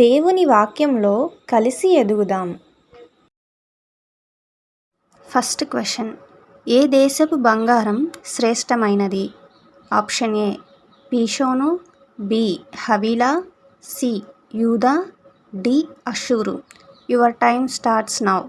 దేవుని వాక్యంలో కలిసి ఎదుగుదాం. First question. ఏ దేశపు బంగారం శ్రేష్టమైనది? Option A పీషోను B Havilah C యూదా D Ashur your time starts now.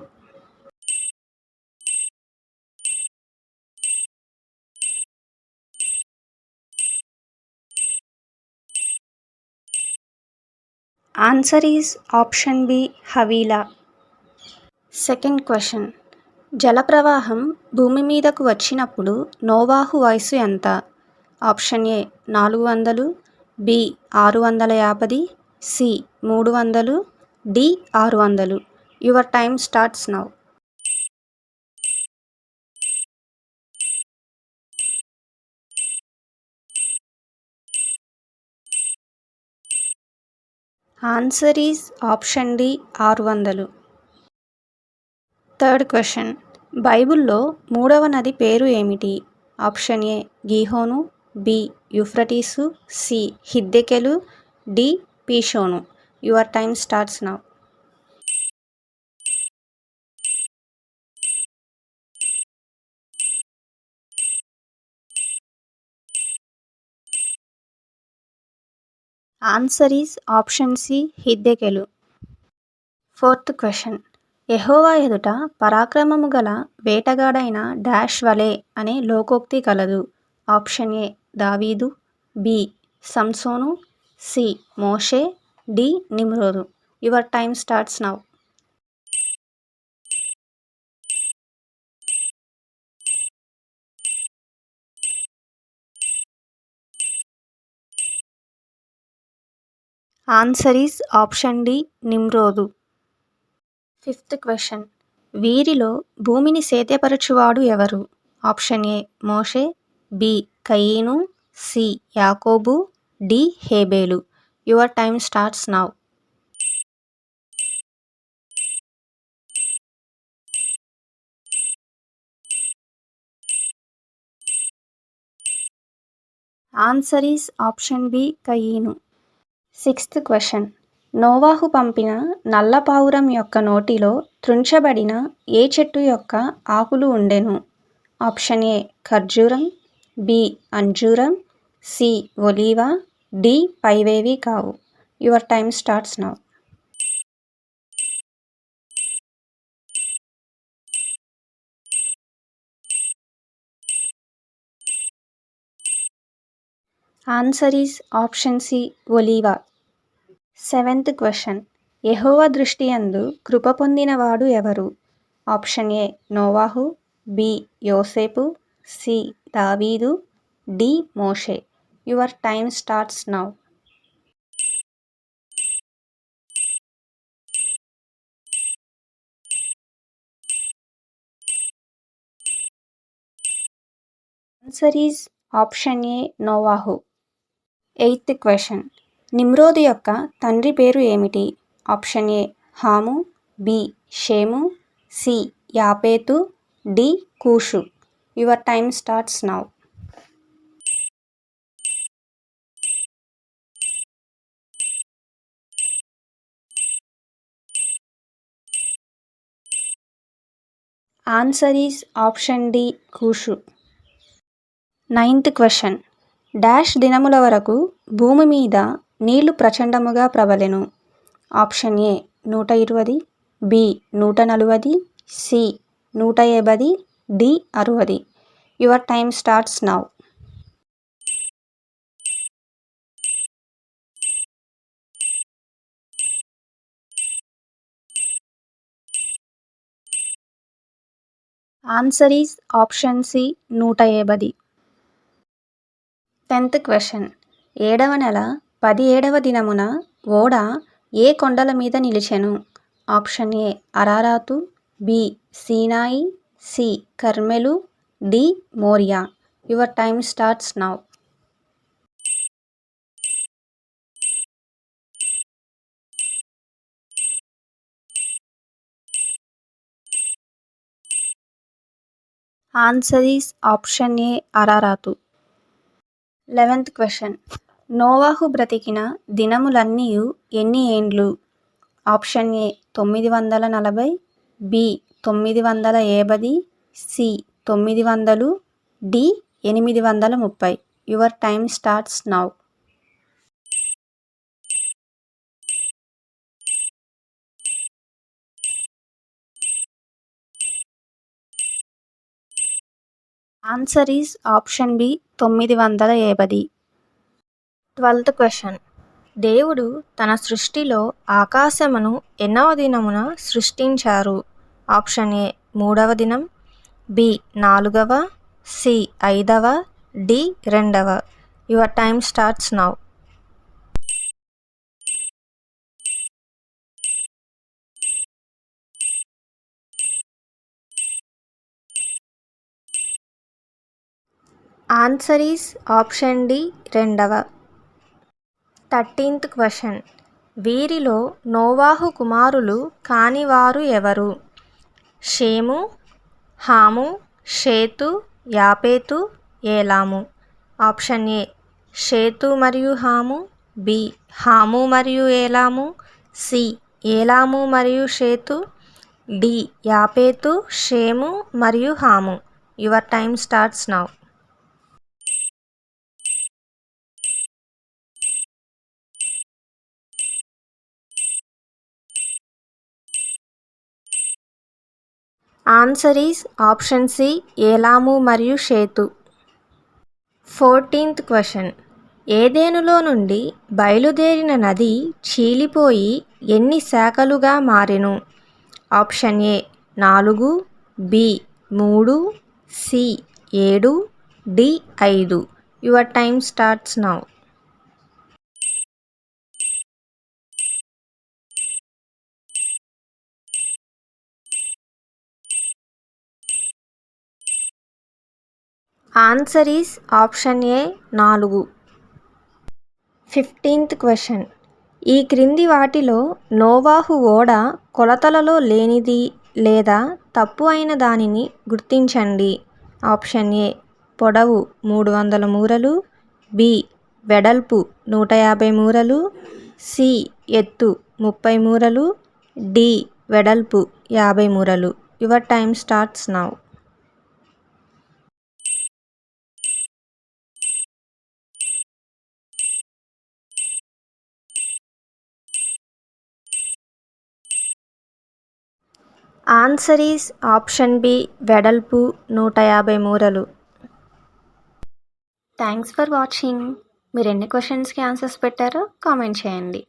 Answer is option B Havilah second question జలప్రవాహం భూమి మీదకు వచ్చినప్పుడు నోవాహు వయసు ఎంత? ఆప్షన్ ఏ నాలుగు వందలు. బి ఆరు వందల యాభై సి మూడు వందలు. డి ఆరు వందలు. Your time starts now answer is option D ఆరు వందలు. Third question. బైబిల్లో మూడవ నది పేరు ఏమిటి? Option A Gihon B యుఫ్రటీసు C Hiddekel D పీషోను. Your time starts now. Answer is option C Hiddekel fourth question ఎహోవా ఎదుట పరాక్రమము గల వేటగాడైన డాష్ వలే అనే లోకోక్తి కలదు. ఆప్షన్ ఏ దావీదు. బి సంసోను. సి మోషే. D నిమ్రోదు. Your time starts now answer is option D నిమ్రోదు fifth question వీరిలో భూమిని సేద్యపరచువాడు ఎవరు? ఆప్షన్ ఏ మోషే బి కయీను సి యాకోబు డి హేబేలు your time starts now answer is option B కయీను sixth question. నోవాహు పంపిన నల్ల పావురం యొక్క నోటిలో త్రుంచబడిన ఏ చెట్టు యొక్క ఆకులు ఉండెను? ఆప్షన్ ఏ ఖర్జూరం బి అంజూరం సి ఒలీవా డి పైవేవి కావు. Your time starts now. Answer is option C ఒలీవా seventh question ఎహోవా దృష్టి యందు కృప పొందినవాడు ఎవరు? ఆప్షన్ ఏ నోవాహు బి యోసేపు సి దావీదు D Moshe your time starts now answer is option A Novahu eighth question. నిమ్రోదు యొక్క తండ్రి పేరు ఏమిటి? ఆప్షన్ ఏ హాము బి షేము సి యాపేతు D కూషు. Your time starts now. Answer is option D కూషు. Ninth question. Dash దినముల వరకు భూమి మీద నీళ్ళు ప్రచండముగా ప్రబలెను. ఆప్షన్ ఏ నూట ఇరవది బి నూట నలువది సి నూట యాభై D అరవది. Your time starts now. Answer is option C నూట యాభై టెన్త్ క్వశ్చన్. ఏడవ నెల పది ఏడవ దినమున ఓడ ఏ కొండల మీద నిలిచెను? ఆప్షన్ ఏ అరారాతు బి సీనాయి సి కర్మెలు D Morya. Your time starts now. Answer is option A Ararat. Eleventh question. నోవాహు బ్రతికిన దినములన్నీయు ఎన్ని ఏండ్లు? ఆప్షన్ ఏ తొమ్మిది వందల నలభై బి తొమ్మిది వందల ఏబది సి తొమ్మిది వందలు డి ఎనిమిది వందల ముప్పై. Your time starts now. Answer is option B తొమ్మిది వందల ఏబది. ట్వెల్త్ క్వశ్చన్ దేవుడు తన సృష్టిలో ఆకాశమును ఎన్నవ దినమున సృష్టించారు? ఆప్షన్ ఏ మూడవ దినం. బి నాలుగవ. సి ఐదవ. డి రెండవ. Your time starts now answer is option D రెండవ. Thirteenth question. వీరిలో నోవాహు కుమారులు కానివారు ఎవరు? షేము హాము షేతు యాపేతు ఏలాము. ఆప్షన్ ఏ షేతు మరియు హాము బి హాము మరియు ఏలాము సి ఏలాము మరియు షేతు డి యాపేతు షేము మరియు Ham. Your time starts now. Answer is option C ఏలాము మరియు షేతు. ఫోర్టీన్త్ క్వశ్చన్ ఏదేనులో నుండి బయలుదేరిన నది చీలిపోయి ఎన్ని శాఖలుగా మారెను? ఆప్షన్ ఏ నాలుగు బి మూడు సి ఏడు డి ఐదు. Your time starts now answer is option A నాలుగు. Fifteenth question. ఈ క్రింది వాటిలో నోవాహు ఓడ కొలతలలో లేనిది లేదా తప్పు అయిన దానిని గుర్తించండి. ఆప్షన్ ఏ పొడవు మూడు వందల మూరలు బి వెడల్పు నూట యాభై మూరలు సి ఎత్తు ముప్పై మూరలు డి వెడల్పు యాభై మూరలు. Your time starts now. Answer is option B వెడల్పు నూట యాభై మూరలు. Thanks for watching. మీరు ఎన్ని క్వశ్చన్స్కి ఆన్సర్స్ పెట్టారో కామెంట్ చేయండి.